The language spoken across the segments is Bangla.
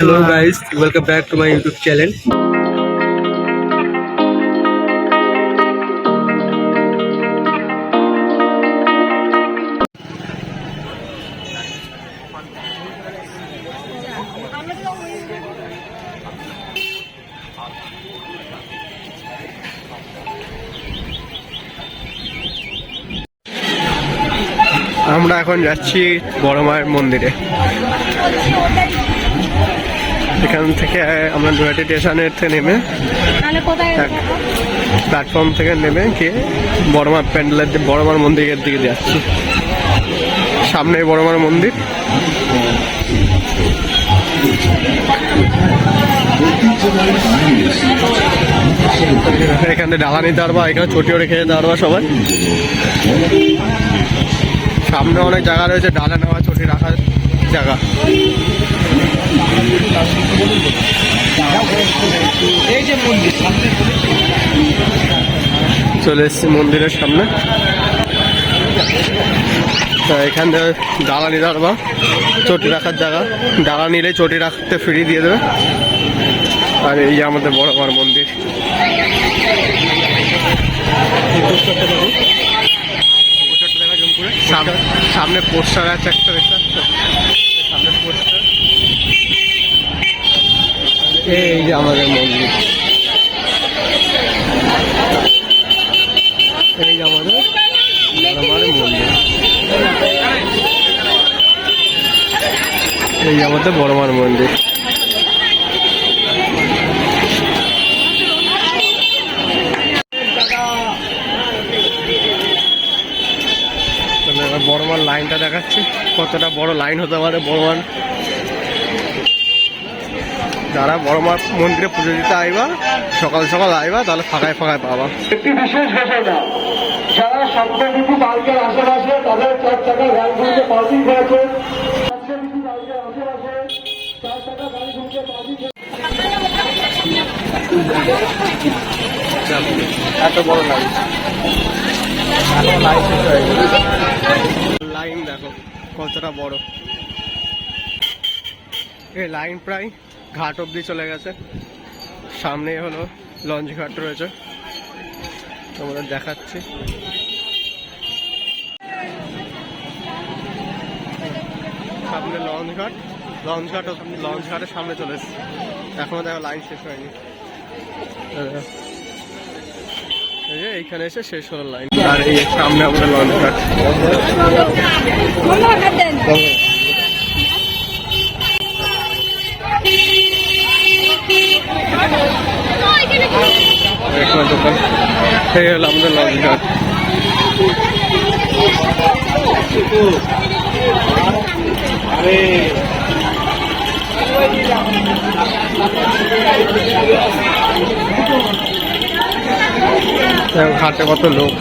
Hello guys, welcome back to my YouTube channel. আমরা এখন যাচ্ছি বড় মায়ের মন্দিরে এখান থেকে আমরা নৈহাটি স্টেশনের থেকে নেমে প্ল্যাটফর্ম থেকে নেমে গিয়ে বড়মার প্যান্ডেলের বড়মার মন্দিরের দিকে যাচ্ছি। সামনে বড়মার মন্দির। এখানে ডালা নিতে পারবা এখানে চটিও রেখে যেতে পারবা সবাই। সামনে অনেক জায়গা রয়েছে ডালা নেওয়া চটি রাখার জায়গা। চলে এসেছি মন্দিরের সামনে। এখান থেকে ডালা নিতে পারবা চটি রাখার জায়গা। ডালা নিলে চটি রাখতে ফ্রি দিয়ে দেবে। আর এই যে আমাদের বড় বড় মন্দির। সামনে পোস্টার আছে একটা, দেখতে সামনে পোস্টার। এই যে আমাদের মন্দির। এই যে আমাদের মন্দির। এই আমাদের বড়মার মন্দির। বড়মার লাইনটা দেখাচ্ছি। কতটা বড় লাইন হতে পারে বড়মার। যারা বড়মার মন্দিরে পুজো দিতে আইবা সকাল সকাল আইবা তাহলে ফাঁকায় ফাঁকায় পাবা। একটি বিশেষ ঘোষণা যারা সপ্তমীতি পার্কের আশেপাশে তাদের চার চাকা গাড়িগুলিকে পার্কিং করেছে এত বড় লাইন। লাইন দেখো কতটা বড়। এই লাইন প্রায় ঘাট অব্দি চলে গেছে। সামনে হলো লঞ্চ ঘাট রয়েছে। তোমরা দেখাচ্ছি। সামনে লঞ্চ ঘাট। লঞ্চ ঘাট লঞ্চ ঘাটের সামনে চলে এসেছে। এখনও দেখো লাইন শেষ হয়নি। এইখানে এসে শেষ হলো লাইন। আর এই সামনে আমাদের লঞ্চ ঘাট। রেশমা দোকান এই হলো আমাদের লঞ্চ ঘাটে কত লোক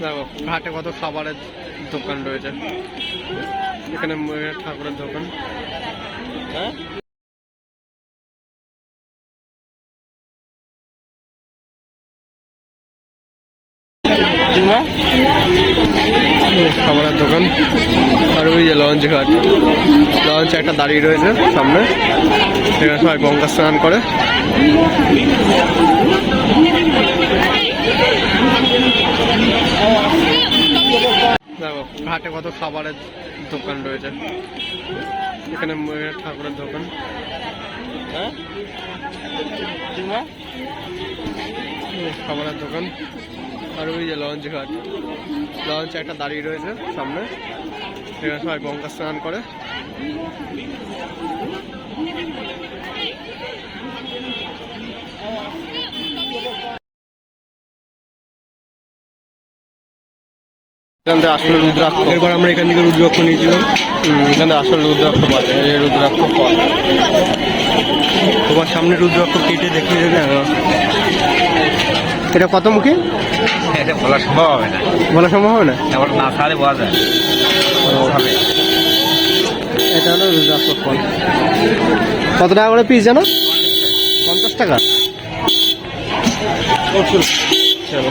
দেখো ঘাটে কত খাবারের দোকান রয়েছে? এখানে ঠাকুরের দোকান। হ্যাঁ? খাবারের দোকান। আর ওই যে লঞ্চ ঘাট। লঞ্চ একটা দাঁড়িয়ে রয়েছে সামনে। এখানে সবাই গঙ্গা স্নান করে। দেখো কত খাবারের দোকান রয়েছে? এখানে ঠাকুরের দোকান। হ্যাঁ? খাবারের দোকান। আর ওই যে লঞ্চ ঘাট। লঞ্চ একটা দাঁড়িয়ে রয়েছে সামনে। এখানে সবাই গঙ্গা স্নান করে। এখান থেকে আসলে রুদ্রাক্ষ। এরপর আমরা এখান থেকে রুদ্রাক্ষ নিয়েছিলাম। হুম, এখানে আসলে রুদ্রাক্ষ পাওয়া যায় এই রুদ্রাক্ষ ফল তোমার সামনে রুদ্রাক্ষ কেটে দেখিয়ে দেবে এটা কত মুখী? এটা বলা সম্ভব হবে না। বলা সম্ভব হবে না? এবার না ছাড়ে বোঝা যায়। হবে এটা হলো রুদ্রাক্ষ ফল। কত টাকা করে পিস জানো? পঞ্চাশ টাকা। চলো।